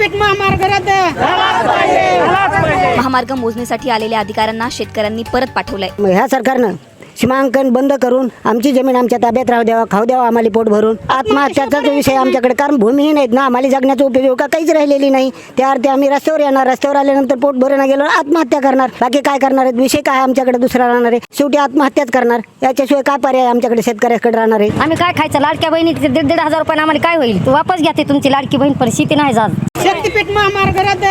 शक्तीपीठ महामार्ग मोजणीसाठी आलेल्या अधिकाऱ्यांना शेतकऱ्यांनी परत पाठवलंय. मग ह्या सरकारनं सीमांकन बंद करून आमची जमीन आमच्या ताब्यात राहू द्यावा खाऊ द्यावा आम्हाला पोट भरून. आत्महत्याचाच विषय आमच्याकडे कारण भूमीही नाहीत ना आम्हाला जगण्याचा उपयोग काहीच राहिलेली नाही. त्या अर्थी आम्ही रस्त्यावर येणार रस्त्यावर आल्यानंतर पोट भरून गेलो आत्महत्या करणार. बाकी काय करणार आहेत? विषय काय आमच्याकडे? दुसरा राहणार आहे. शेवटी आत्महत्याच करणार. याच्याशिवाय काय पर्याय आमच्याकडे? शेतकऱ्याकडे राहणार आहे. आम्ही काय खायचं? लाडक्या बहिणी दीड दीड हजार रुपये आम्हाला काय होईल? वापस घ्या ते तुमची लाडकी बहीण परिस्थिती नाही जात. शक्तीपीठ महामार्ग रद्द.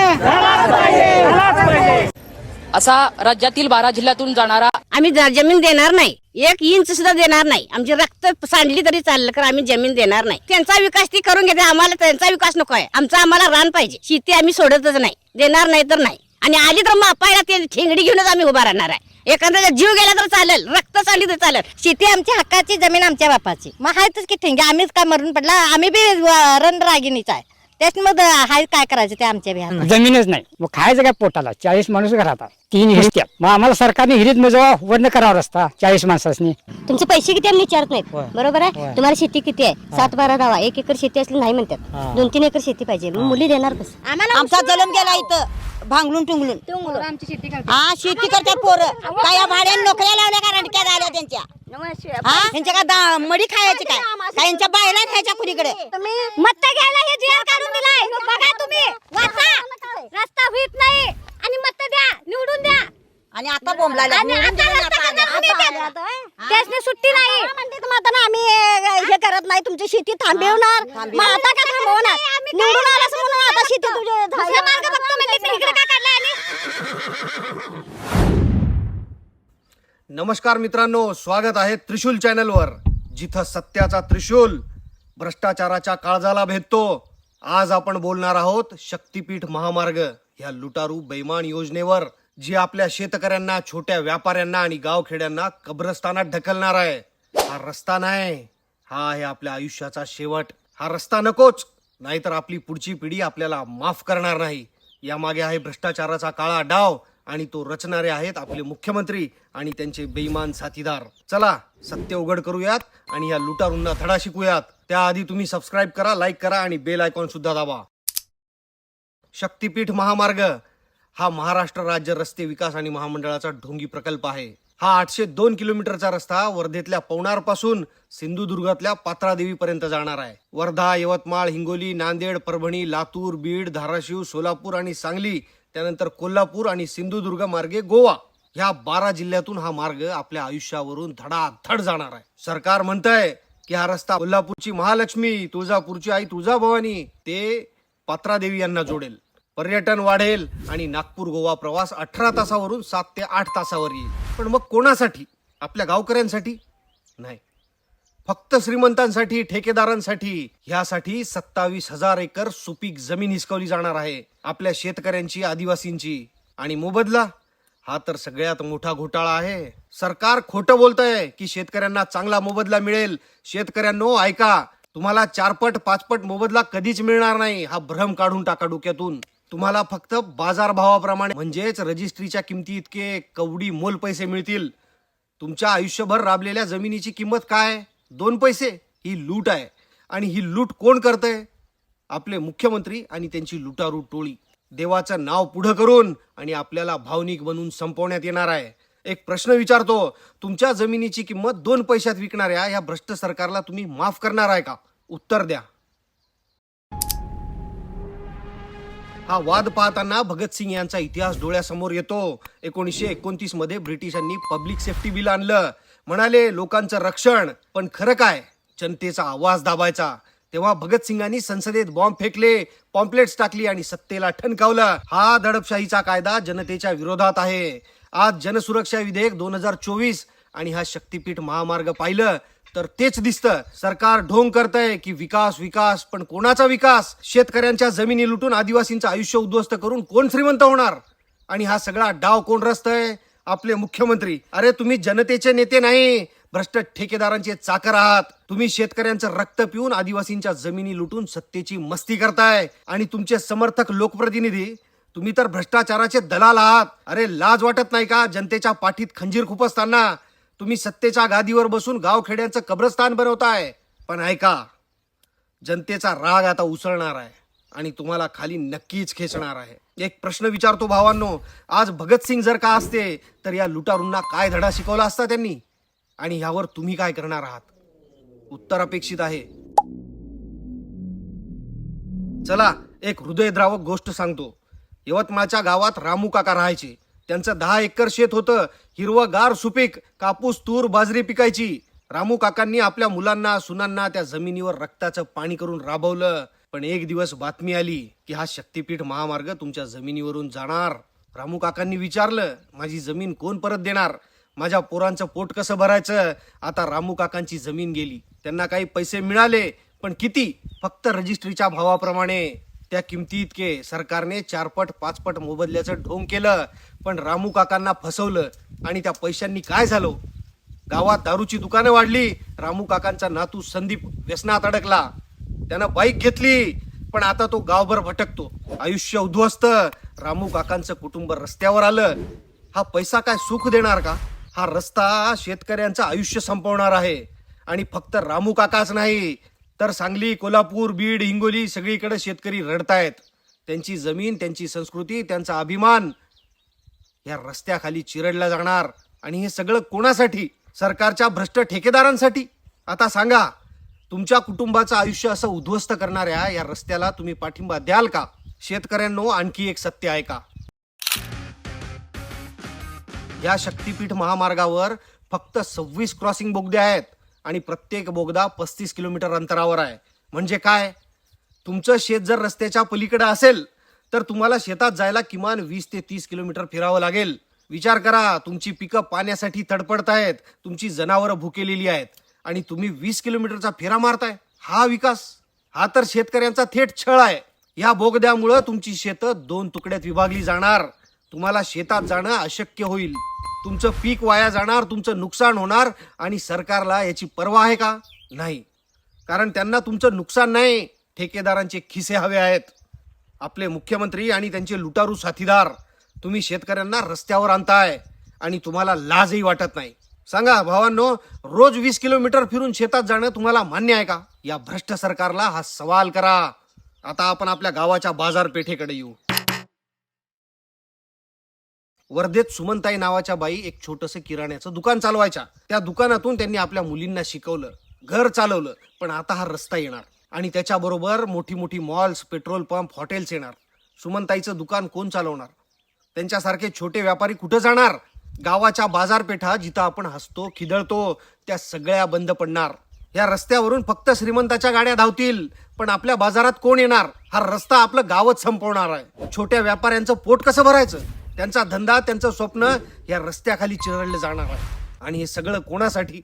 असा राज्यातील बारा जिल्ह्यातून जाणारा आम्ही ज- जमीन देणार नाही एक इंच सुद्धा देणार नाही आमची रक्त सांडली तरी चाललं तर आम्ही जमीन देणार नाही. त्यांचा विकास ती करून घेते आम्हाला त्यांचा विकास नको आहे. आमचा आम्हाला रान पाहिजे. शेती आम्ही सोडतच नाही. देणार नाही तर नाही. आणि आली तर मापायला ते ठेंगडी घेऊनच आम्ही उभा राहणार आहे. एखाद्याचा जीव गेला तर चालेल रक्त चालली तर चालेल. शेती आमची हक्काची जमीन आमच्या बापाची. मग आहेतच की ठेंगे आम्हीच काय मरून पडला? आम्ही बी रणरागिणीचा आहे. आहे त्याच्यामध्ये हाय काय करायचं ते आमच्या बी हातात. जमीनच नाही. मग खायचं काय पोटाला? चाळीस माणूस घरात आहे. तीन हिस्त्या मग आम्हाला सरकारने हिरीत मजा वर्ण करावा रस्ता. चाळीस माणसासनी. तुमचे पैसे किती आम्ही विचारत नाहीत. बरोबर आहे? तुम्हाला शेती किती आहे? सात बारा दहा. एक एकर शेती असली नाही म्हणतात. दोन तीन एकर शेती पाहिजे. मग मुली देणार कसं? आम्हाला आमचा जलम गेला इथं. भांगलून टुंगलून. हा शेती करतात. पोरं. काय या भाड्याने नोकऱ्या लावल्या का रंडक्या झाल्या त्यांच्या? हा? त्यांच्या का दा- मडी खायची काय? काय यांच्या बायला न्यायच्या कुणीकडे? मत घ्यायला हे जेल काढून दिलाय. बघा तुम्ही. वाचा रस्ता. होत नाही. आणि मत द्या. निवडून द्या. आणि आता बोंबला आणि आता रस्ता कसा देतात? त्यासनी सुट्टी नाही. म्हणते आम्ही हे- हे करत नाही. तुमची शेती थांबवणार. मग आता का थांबवणार निवडून आलास म्हणून आता शेती तुझे मार्ग इकडे का आणि? नमस्कार मित्रांनो स्वागत आहे त्रिशूल चॅनलवर. जिथं सत्याचा त्रिशूल भ्रष्टाचाराच्या काळजाला भेटतो. आज आपण बोलणार आहोत शक्तीपीठ महामार्ग ह्या लुटारू बैमान योजनेवर जी आपल्या शेतकऱ्यांना छोट्या व्यापाऱ्यांना आणि गावखेड्यांना कब्रस्तानात ढकलणार आहे. हा रस्ता नाही हा आहे आपल्या आयुष्याचा शेवट. हा रस्ता नकोच नाहीतर आपली पुढची पिढी आपल्याला माफ करणार नाही. यामागे आहे भ्रष्टाचाराचा काळा डाव आणि तो रचणारे आहेत आपले मुख्यमंत्री आणि त्यांचे बेईमान साथीदार. चला सत्य उघड करूयात आणि या लुटारूंना धडा शिकूयात. त्याआधी तुम्ही सबस्क्राईब करा लाईक करा आणि बेल आयकॉन सुद्धा दाबा. शक्तीपीठ महामार्ग हा महाराष्ट्र राज्य रस्ते विकास आणि महामंडळाचा ढोंगी प्रकल्प आहे. हा आठशे दोन किलोमीटरचा रस्ता वर्धेतल्या पवनारपासून सिंधुदुर्गातल्या पात्रादेवीपर्यंत जाणार आहे. वर्धा यवतमाळ हिंगोली नांदेड परभणी लातूर बीड धाराशिव सोलापूर आणि सांगली त्यानंतर कोल्हापूर आणि सिंधुदुर्ग मार्गे गोवा. ह्या बारा जिल्ह्यातून हा मार्ग आपल्या आयुष्यावरून धडाधड जाणार आहे. सरकार म्हणतंय की हा रस्ता कोल्हापूरची महालक्ष्मी तुळजापूरची आई तुळजाभवानी ते पात्रादेवी यांना जोडेल. पर्यटन वाढेल आणि नागपूर गोवा प्रवास अठरा तासावरून सात ते आठ तासावर येईल. पण मग कोणासाठी? आपल्या गावकऱ्यांसाठी? नाही. फक्त श्रीमंतांसाठी ठेकेदारांसाठी ह्यासाठी सत्तावीस हजार एकर सुपीक जमीन हिसकवली जाणार आहे आपल्या शेतकऱ्यांची आदिवासींची. आणि मोबदला? हा तर सगळ्यात मोठा घोटाळा आहे. सरकार खोटं बोलतंय की शेतकऱ्यांना चांगला मोबदला मिळेल. शेतकऱ्यांनो ऐका. तुम्हाला चारपट पाचपट मोबदला कधीच मिळणार नाही. हा भ्रम काढून टाका डोक्यातून. तुम्हाला फक्त बाजारभावाप्रमाणे म्हणजेच रजिस्ट्रीच्या किमती इतके कवडी मोल पैसे मिळतील. तुमच्या आयुष्यभर राबलेल्या जमिनीची किंमत काय? दोन पैसे? ही लूट आहे. आणि ही लूट कोण करतंय? आपले मुख्यमंत्री आणि त्यांची लुटारू टोळी. देवाचं नाव पुढं करून आणि आपल्याला भावनिक बनवून संपवण्यात येणार आहे. एक प्रश्न विचारतो तुमच्या जमिनीची किंमत दोन पैशात विकणाऱ्या या भ्रष्ट सरकारला तुम्ही माफ करणार आहे का? उत्तर द्या. हा वाद पाहताना भगतसिंग यांचा इतिहास डोळ्यासमोर येतो. एकोणीसशे एकोणतीसमध्ये ब्रिटिशांनी पब्लिक सेफ्टी बिल आणलं. म्हणाले लोकांचं रक्षण पण खरं काय? जनतेचा आवाज दाबायचा. तेव्हा भगतसिंगांनी संसदेत बॉम्ब फेकले पॉम्पलेट्स टाकली आणि सत्तेला ठणकावलं. हा दडपशाहीचा कायदा जनतेच्या विरोधात आहे. आज जनसुरक्षा विधेयक दोन हजार चोवीस आणि हा शक्तीपीठ महामार्ग पाहिलं. तर तेच दिसतं. सरकार ढोंग करतंय की विकास विकास पण कोणाचा विकास? शेतकऱ्यांच्या जमिनी लुटून आदिवासींचं आयुष्य उद्ध्वस्त करून कोण श्रीमंत होणार? आणि हा सगळा डाव कोण रचतय? आपले मुख्यमंत्री. अरे तुम्ही जनतेचे नेते नाही. भ्रष्ट ठेकेदारांचे चाकर आहात. तुम्ही शेतकऱ्यांचं रक्त पिऊन आदिवासींच्या जमिनी लुटून सत्तेची मस्ती करताय. आणि तुमचे समर्थक लोकप्रतिनिधी तुम्ही तर भ्रष्टाचाराचे दलाल आहात. अरे लाज वाटत नाही का जनतेच्या पाठीत खंजीर खुपसताना? तुम्ही सत्तेच्या गादीवर बसून गावखेड्यांचं कब्रस्तान बनवताय. पण ऐका जनतेचा राग आता उसळणार आहे आणि तुम्हाला खाली नक्कीच खेचणार आहे. एक प्रश्न विचारतो भावांनो आज भगतसिंग जर का असते तर या लुटारूंना काय धडा शिकवला असता त्यांनी? आणि ह्यावर तुम्ही काय करणार आहात? उत्तर अपेक्षित आहे. चला एक हृदयद्रावक गोष्ट सांगतो. यवतमाळच्या गावात रामू काका राहायचे. त्यांचं दहा एकर शेत होतं. हिरवगार सुपीक कापूस तूर बाजरी पिकायची. रामू काकांनी आपल्या मुलांना सुनांना त्या जमिनीवर रक्ताचं पाणी करून राबवलं. पण एक दिवस बातमी आली की हा शक्तीपीठ महामार्ग तुमच्या जमिनीवरून जाणार. रामू काकांनी विचारलं माझी जमीन कोण परत देणार? माझ्या पोरांचं पोट कसं भरायचं? आता रामू काकांची जमीन गेली. त्यांना काही पैसे मिळाले पण किती? फक्त रजिस्ट्रीच्या भावाप्रमाणे. त्या किमती इतके. सरकारने चारपट पाचपट मोबदल्याचं ढोंग केलं. पण रामू काकांना फसवलं आणि त्या पैशांनी काय झालं? गावात दारूची दुकानं वाढली रामू काकांचा नातू संदीप व्यसनात अडकला. त्यानं बाईक घेतली पण आता तो गावभर भटकतो. आयुष्य उद्ध्वस्त. रामू काकांचं कुटुंब रस्त्यावर आलं. हा पैसा काय सुख देणार का? हा रस्ता शेतकऱ्यांचं आयुष्य संपवणार आहे. आणि फक्त रामू काकाच नाही तर सांगली कोल्हापूर बीड हिंगोली सगळीकडे शेतकरी रडतायत. त्यांची जमीन त्यांची संस्कृती त्यांचा अभिमान या रस्त्याखाली चिरडला जाणार. आणि हे सगळं कोणासाठी? सरकारच्या भ्रष्ट ठेकेदारांसाठी? आता सांगा तुमच्या कुटुंबाचं आयुष्य असं उद्ध्वस्त करणाऱ्या या रस्त्याला तुम्ही पाठिंबा द्याल का? शेतकऱ्यांनो आणखी एक सत्य आहे का? या शक्तीपीठ महामार्गावर फक्त सव्वीस क्रॉसिंग बोगदे आहेत आणि प्रत्येक बोगदा पस्तीस किलोमीटर अंतरावर आहे. म्हणजे काय? तुमचं शेत जर रस्त्याच्या पलीकडे असेल तर तुम्हाला शेतात जायला किमान वीस ते तीस किलोमीटर फिरावं लागेल. विचार करा तुमची पिकं पाण्यासाठी तडपडत आहेत तुमची जनावरं भुकेलेली आहेत आणि तुम्ही वीस किलोमीटरचा फेरा मारताय. हा विकास हा तर शेतकऱ्यांचा थेट छळ आहे. या बोगद्यामुळं तुमची शेतं दोन तुकड्यात विभागली जाणार. तुम्हाला शेतात जाणं अशक्य होईल. तुमचं पीक वाया जाणार तुमचं नुकसान होणार आणि सरकारला याची पर्वा आहे का? नाही. कारण त्यांना तुमचं नुकसान नाही. ठेकेदारांचे खिसे हवे आहेत. आपले मुख्यमंत्री आणि त्यांचे लुटारू साथीदार तुम्ही शेतकऱ्यांना रस्त्यावर आणताय आणि तुम्हाला लाजही वाटत नाही. सांगा भावांनो रोज वीस किलोमीटर फिरून शेतात जाणं तुम्हाला मान्य आहे का? या भ्रष्ट सरकारला हा सवाल करा. आता आपण आपल्या गावाच्या बाजारपेठेकडे येऊ. वर्धेत सुमनताई नावाच्या बाई एक छोटस किराण्याचं दुकान चालवायच्या. त्या दुकानातून त्यांनी आपल्या मुलींना शिकवलं घर चालवलं पण आता हा रस्ता येणार. आणि त्याच्याबरोबर मोठी मोठी मॉल्स पेट्रोल पंप हॉटेल्स येणार. सुमनताईचं दुकान कोण चालवणार? त्यांच्यासारखे छोटे व्यापारी कुठं जाणार? गावाच्या बाजारपेठा जिथं आपण हसतो खिदळतो त्या सगळ्या बंद पडणार. या रस्त्यावरून फक्त श्रीमंताच्या गाड्या धावतील पण आपल्या बाजारात कोण येणार? हा रस्ता आपलं गावच संपवणार आहे. छोट्या व्यापाऱ्यांचं पोट कसं भरायचं? त्यांचा धंदा त्यांचं स्वप्न या रस्त्याखाली चिरडलं जाणार आहे. आणि हे सगळं कोणासाठी?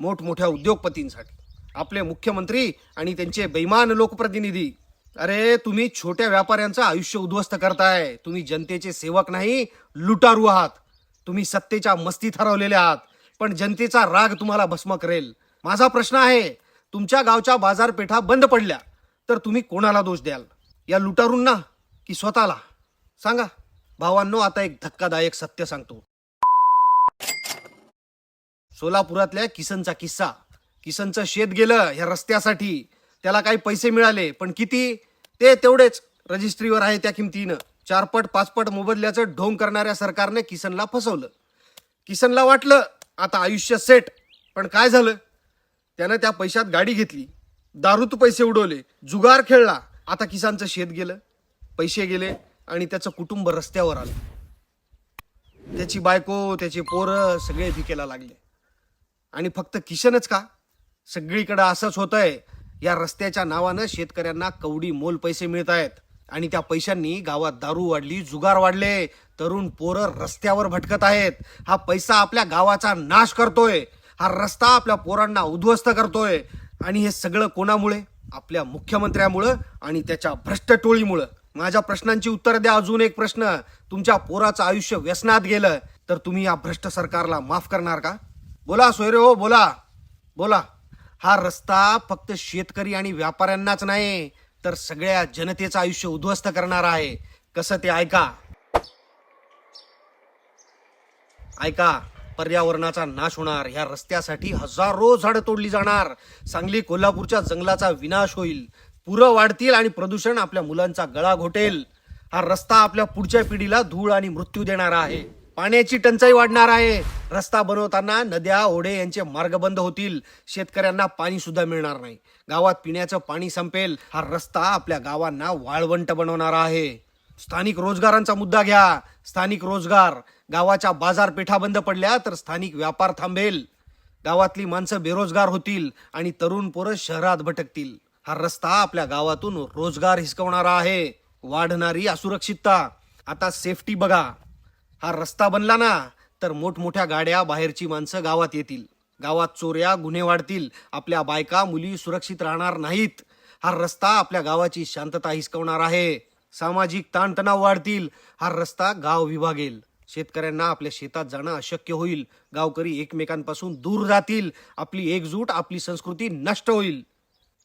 मोठमोठ्या उद्योगपतींसाठी. आपले मुख्यमंत्री आणि त्यांचे बेमान लोकप्रतिनिधी. अरे तुम्ही छोट्या व्यापाऱ्यांचं आयुष्य उद्ध्वस्त करताय. तुम्ही जनतेचे सेवक नाही लुटारू आहात. तुम्ही सत्तेच्या मस्तीत हरवलेले आहात. पण जनतेचा राग तुम्हाला भस्म करेल. माझा प्रश्न आहे तुमच्या गावच्या बाजारपेठा बंद पडल्या तर तुम्ही कोणाला दोष द्याल? या लुटारूंना की स्वतःला? सांगा. भावांनो आता एक धक्कादायक सत्य सांगतो. सोलापुरातल्या किसनचा किस्सा. किसनचं शेत गेलं ह्या रस्त्यासाठी त्याला काही पैसे मिळाले पण किती? ते तेवढेच रजिस्ट्रीवर आहे त्या किमतीनं. चारपट पाचपट मोबदल्याचं ढोंग करणाऱ्या सरकारने किसनला फसवलं. किसनला वाटलं आता आयुष्य सेट. पण काय झालं? त्यानं त्या पैशात गाडी घेतली. दारूत पैसे उडवले. जुगार खेळला. आता किसानचं शेत गेलं. पैसे गेले आणि त्याचं कुटुंब रस्त्यावर आलं. त्याची बायको त्याचे पोरं सगळे भिकेला लागले. आणि फक्त किशनच का? सगळीकडे असंच होतंय. या रस्त्याच्या नावानं शेतकऱ्यांना कवडी मोल पैसे मिळत आहेत. आणि त्या पैशांनी गावात दारू वाढली जुगार वाढले. तरुण पोरं रस्त्यावर भटकत आहेत. हा पैसा आपल्या गावाचा नाश करतोय. हा रस्ता आपल्या पोरांना उद्ध्वस्त करतोय. आणि हे सगळं कोणामुळे? आपल्या मुख्यमंत्र्यामुळं आणि त्याच्या भ्रष्ट टोळीमुळं माझ्या प्रश्नांची उत्तर द्या अजून एक प्रश्न. तुमच्या पोराचं आयुष्य व्यसनात गेलं तर तुम्ही या भ्रष्ट सरकारला माफ करणार का? बोला सोयरे हो बोला. बोला. हा रस्ता फक्त शेतकरी आणि व्यापाऱ्यांनाच नाही तर सगळ्या जनतेचं आयुष्य उद्ध्वस्त करणार आहे. कसं ते ऐका. ऐका पर्यावरणाचा नाश होणार. ह्या रस्त्यासाठी हजारो झाडं तोडली जाणार. सांगली कोल्हापूरच्या जंगलाचा विनाश होईल. पुरं वाढतील आणि प्रदूषण आपल्या मुलांचा गळा घोटेल. हा रस्ता आपल्या पुढच्या पिढीला धूळ आणि मृत्यू देणारा आहे. पाण्याची टंचाई वाढणार आहे. रस्ता बनवताना नद्या ओढे यांचे मार्ग बंद होतील. शेतकऱ्यांना पाणी सुद्धा मिळणार नाही. गावात पिण्याचं पाणी संपेल. हा रस्ता आपल्या गावांना वाळवंट बनवणारा आहे. स्थानिक रोजगारांचा मुद्दा घ्या. स्थानिक रोजगार. गावाच्या बाजारपेठा बंद पडल्या तर स्थानिक व्यापार थांबेल. गावातली माणसं बेरोजगार होतील आणि तरुण पोरं शहरात भटकतील. हा रस्ता आपल्या गावातून रोजगार हिसकवणारा आहे. वाढणारी असुरक्षितता. आता सेफ्टी बघा. हा रस्ता बनला ना तर मोठमोठ्या गाड्या बाहेरची माणसं गावात येतील. गावात चोऱ्या गुन्हे वाढतील. आपल्या बायका मुली सुरक्षित राहणार नाहीत. हा रस्ता आपल्या गावाची शांतता हिसकवणार आहे. सामाजिक ताणतणाव वाढतील. हा रस्ता गाव विभागेल. शेतकऱ्यांना आपल्या शेतात जाणं अशक्य होईल. गावकरी एकमेकांपासून दूर राहतील. आपली एकजूट आपली संस्कृती नष्ट होईल.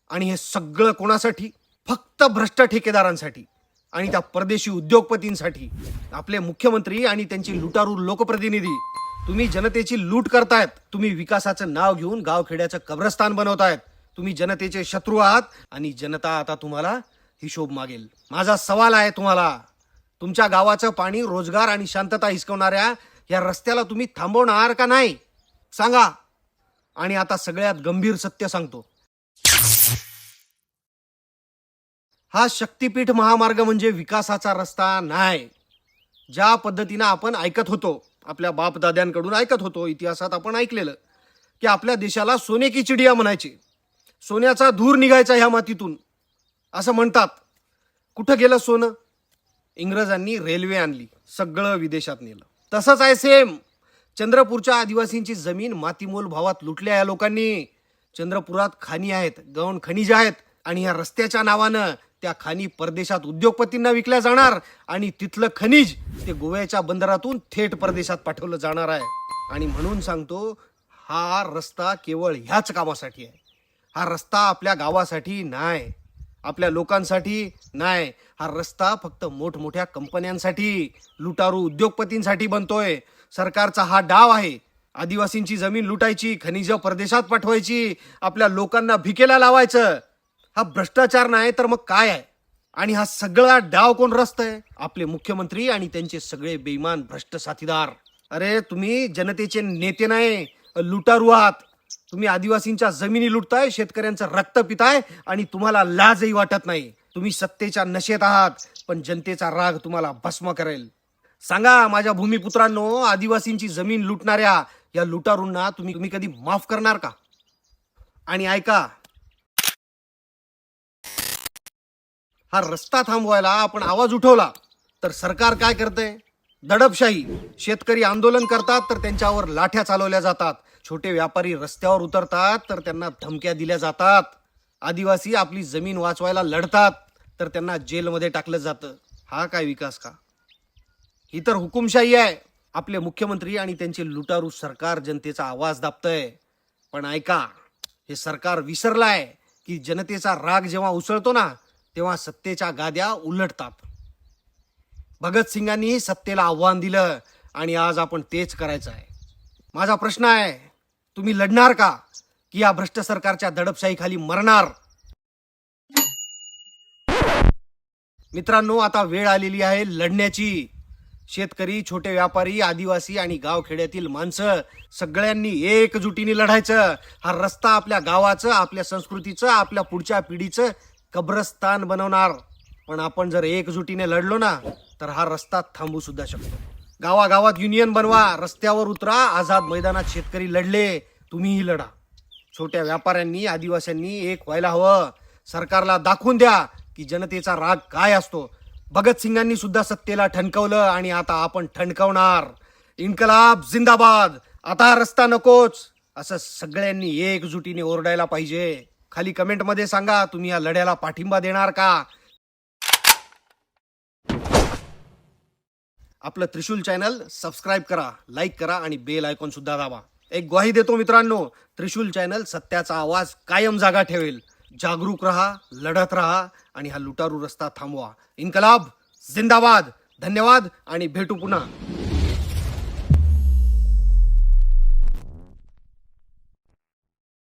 आणि हे सगळं कोणासाठी? फक्त भ्रष्ट ठेकेदारांसाठी. आणि त्या परदेशी उद्योगपतींसाठी. आपले मुख्यमंत्री आणि त्यांची लुटारू लोकप्रतिनिधी तुम्ही जनतेची लूट करतायत. तुम्ही विकासाचं नाव घेऊन गावखेड्याचं कब्रस्तान बनवतायत. तुम्ही जनतेचे शत्रू आहात आणि जनता आता तुम्हाला हिशोब मागेल. माझा सवाल आहे तुम्हाला. तुमच्या गावाचं पाणी रोजगार आणि शांतता हिसकवणाऱ्या या रस्त्याला तुम्ही थांबवणार का नाही? सांगा. आणि आता सगळ्यात गंभीर सत्य सांगतो. हा शक्तीपीठ महामार्ग म्हणजे विकासाचा रस्ता नाही. ज्या पद्धतीनं आपण ऐकत होतो आपल्या बापदाद्यांकडून ऐकत होतो इतिहासात आपण ऐकलेलं की आपल्या देशाला सोने की चिडिया म्हणायचे सोन्याचा धूर निघायचा ह्या मातीतून. असं म्हणतात. कुठं गेलं सोनं? इंग्रजांनी रेल्वे आणली सगळं विदेशात नेलं. तसंच आहे सेम. चंद्रपूरच्या आदिवासींची जमीन मातीमोल भावात लुटल्या या लोकांनी. चंद्रपुरात खाणी आहेत गौण खनिज आहेत आणि या रस्त्याच्या नावानं त्या खाणी परदेशात उद्योगपतींना विकल्या जाणार आणि तिथलं खनिज ते गोव्याच्या बंदरातून थेट परदेशात पाठवलं जाणार आहे. आणि म्हणून सांगतो हा रस्ता केवळ ह्याच कामासाठी आहे. हा रस्ता आपल्या गावासाठी नाही. आपल्या लोकांसाठी नाही. हा रस्ता फक्त मोठमोठ्या कंपन्यांसाठी लुटारू उद्योगपतींसाठी बनतोय. सरकारचा हा डाव आहे. आदिवासींची जमीन लुटायची खनिज परदेशात पाठवायची आपल्या लोकांना भिकेला लावायचं. हा भ्रष्टाचार नाही तर मग काय आहे? आणि हा सगळा डाव कोण रस्त आहे आपले मुख्यमंत्री आणि त्यांचे सगळे बेईमान भ्रष्ट साथीदार. अरे तुम्ही जनतेचे नेते नाही लुटारू आहात. तुम्ही आदिवासींच्या जमिनी लुटताय शेतकऱ्यांचं रक्त पिताय आणि तुम्हाला लाजही वाटत नाही. तुम्ही सत्तेच्या नशेत आहात पण जनतेचा राग तुम्हाला भस्म करेल. सांगा माझ्या भूमिपुत्रांनो आदिवासींची जमीन लुटणाऱ्या या लुटारूंना तुम्ही तुम्ही कधी माफ करणार का? आणि ऐका हा रस्ता थांबवायला आपण आवाज उठवला तर सरकार काय करतंय दडपशाही. शेतकरी आंदोलन करतात तर त्यांच्यावर लाठ्या चालवल्या जातात. छोटे व्यापारी रस्त्यावर उतरतात तर त्यांना धमक्या दिल्या जातात. आदिवासी आपली जमीन वाचवायला लढतात तर त्यांना जेलमध्ये टाकलं जातं. हा काय विकास का? ही तर हुकुमशाही आहे. आपले मुख्यमंत्री आणि त्यांचे लुटारू सरकार जनतेचा आवाज दाबतंय. पण ऐका हे सरकार विसरलाय की जनतेचा राग जेव्हा उसळतो ना तेव्हा सत्तेच्या गाद्या उलटतात. भगतसिंगांनी सत्तेला आव्हान दिलं आणि आज आपण तेच करायचं आहे. माझा प्रश्न आहे तुम्ही लढणार का? की या भ्रष्ट सरकारच्या दडपशाहीखाली मरणार? मित्रांनो आता वेळ आलेली आहे लढण्याची. शेतकरी छोटे व्यापारी आदिवासी आणि गावखेड्यातील माणसं सगळ्यांनी एकजुटीने लढायचं. हा रस्ता आपल्या गावाचं आपल्या संस्कृतीचं आपल्या पुढच्या पिढीचं कब्रस्तान बनवणार. पण आपण जर एकजुटीने लढलो ना तर हा रस्ता थांबू सुद्धा शकतो. गावागावात युनियन बनवा रस्त्यावर उतरा आझाद मैदानात शेतकरी लढले तुम्हीही लढा. छोट्या व्यापाऱ्यांनी आदिवासींनी एक व्हायला हवं. सरकारला दाखवून द्या की जनतेचा राग काय असतो. भगतसिंगांनी सुद्धा सत्तेला ठणकवलं आणि आता आपण ठणकवणार. इन्कलाब जिंदाबाद. आता हा रस्ता नकोच. असं सगळ्यांनी एकजुटीने ओरडायला पाहिजे. खाली कमेंटमध्ये सांगा तुम्ही या लढ्याला पाठिंबा देणार का? आपलं त्रिशूल चॅनल सबस्क्राईब करा लाईक करा आणि बेल आयकॉन सुद्धा दाबा. एक ग्वाही देतो मित्रांनो त्रिशूल चॅनल सत्याचा आवाज कायम जागा ठेवेल. जागरूक रहा लढत रहा आणि हा लुटारू रस्ता थांबवा. इन्कलाब जिंदाबाद. धन्यवाद आणि भेटू पुन्हा.